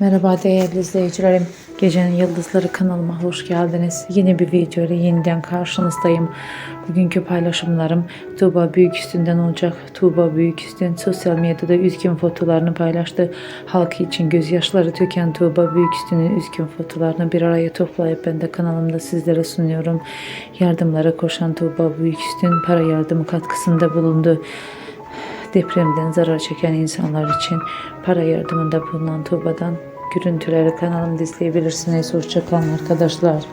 Merhaba değerli izleyicilerim. Gecenin Yıldızları kanalıma hoş geldiniz. Yeni bir video ile yeniden karşınızdayım. Bugünkü paylaşımlarım Tuğba Büyüküstün'den olacak. Tuğba Büyüküstün sosyal medyada üzgün fotolarını paylaştı. Halkı için gözyaşları töken Tuğba Büyüküstün'ün üzgün fotolarını bir araya toplayıp ben de kanalımda sizlere sunuyorum. Yardımlara koşan Tuğba Büyüküstün para yardımı katkısında bulundu depremden zarar çeken insanlar için para yardımında bulunan Tuğba'dan görüntüleri kanalımda izleyebilirsiniz. Hoşçakalın arkadaşlar.